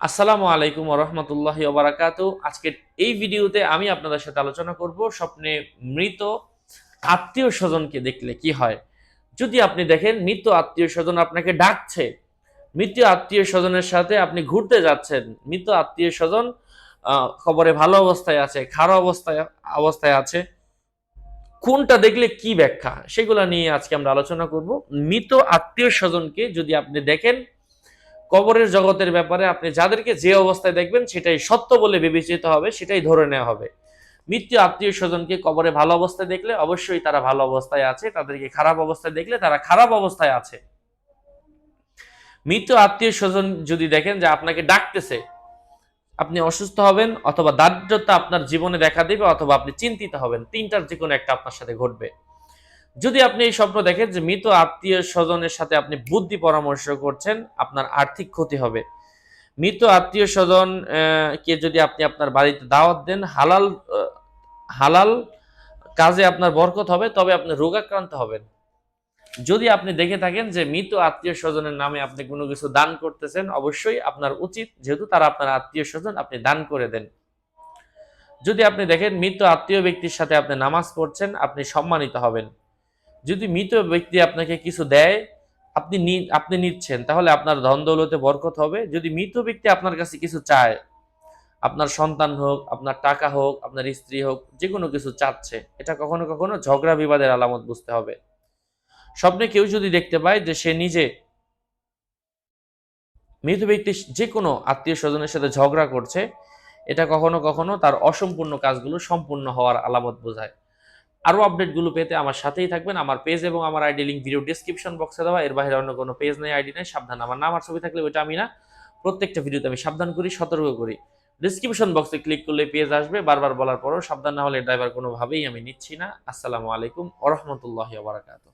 আসসালামু আলাইকুম রহমতুল্লাহ ওবরাকাত। আজকের এই ভিডিওতে আমি আপনাদের সাথে আলোচনা করব স্বপ্নে মৃত আত্মীয় স্বজনকে দেখলে কি হয়। যদি আপনি দেখেন মৃত আত্মীয় স্বজন আপনাকে ডাকছে, মৃত আত্মীয় স্বজনের সাথে আপনি ঘুরতে যাচ্ছেন, মৃত আত্মীয় স্বজন খবরে ভালো অবস্থায় আছে, খারাপ অবস্থায় অবস্থায় আছে, কোনটা দেখলে কি ব্যাখ্যা? সেগুলো নিয়ে আজকে আমরা আলোচনা করব। মৃত আত্মীয় স্বজনকে যদি আপনি দেখেন কবরের জগতের ব্যাপারে আপনি যাদেরকে যে অবস্থায় দেখবেন সেটাই সত্য বলে বিবেচিত হবে, সেটাই ধরে নেওয়া হবে। মৃত্যু আত্মীয় স্বজনকে কবরে ভালো অবস্থায় দেখলে অবশ্যই তারা ভালো অবস্থায় আছে, তাদেরকে খারাপ অবস্থায় দেখলে তারা খারাপ অবস্থায় আছে। মৃত আত্মীয় স্বজন যদি দেখেন যে আপনাকে ডাকতেছে, আপনি অসুস্থ হবেন অথবা দারিদ্রতা আপনার জীবনে দেখা দেবে অথবা আপনি চিন্তিত হবেন, তিনটার যে কোনো একটা আপনার সাথে ঘটবে। যদি আপনি এই স্বপ্ন দেখেন যে মৃত আত্মীয় স্বজনের সাথে আপনি বুদ্ধি পরামর্শ করছেন, আপনার আর্থিক ক্ষতি হবে। মৃত আত্মীয় স্বজন কে যদি আপনি আপনার বাড়িতে দাওয়াত দেন, হালাল হালাল কাজে আপনার বরকত হবে, তবে আপনি রোগাক্রান্ত হবেন। যদি আপনি দেখে থাকেন যে মৃত আত্মীয় স্বজনের নামে আপনি কোনো কিছু দান করতেছেন, অবশ্যই আপনার উচিত যেহেতু তারা আপনার আত্মীয় স্বজন, আপনি দান করে দেন। যদি আপনি দেখেন মৃত আত্মীয় ব্যক্তির সাথে আপনি নামাজ পড়ছেন, আপনি সম্মানিত হবেন। যদি মৃত ব্যক্তি আপনাকে কিছু দেয়, আপনি আপনি নিচ্ছেন, তাহলে আপনার ধন দৌলতে বরকত হবে। যদি মৃত ব্যক্তি আপনার কাছে কিছু চায়, আপনার সন্তান হোক, আপনার টাকা হোক, আপনার স্ত্রী হোক যে কোনো কিছু চাচ্ছে, এটা কখনো কখনো ঝগড়া বিবাদের আলামত বুঝতে হবে। স্বপ্নে কেউ যদি দেখতে পায় যে সে নিজে মৃত ব্যক্তি যে কোনো আত্মীয় স্বজনের সাথে ঝগড়া করছে, এটা কখনো কখনো তার অসম্পূর্ণ কাজগুলো সম্পূর্ণ হওয়ার আলামত বোঝায়। আরও আপডেটগুলো পেতে আমার সাথেই থাকবেন। আমার পেজ এবং আমার আইডি লিঙ্ক ভিডিও ডিসক্রিপশন বক্সে দেওয়া। এর বাইরে অন্য কোনো পেজ নেই আইডি নেই, সাবধান। আমার নাম আর ছবি থাকলে ওইটা আমি না। প্রত্যেকটা ভিডিওতে আমি সাবধান করি, সতর্ক করি। ডিসক্রিপশন বক্সে ক্লিক করলে পেজ আসবে। বারবার বলার পরও সাবধান না হলে ড্রাইভার কোনোভাবেই আমি নিচ্ছি না। আসসালামু আলাইকুম ওরহমতুল্লাহ বারাকাতু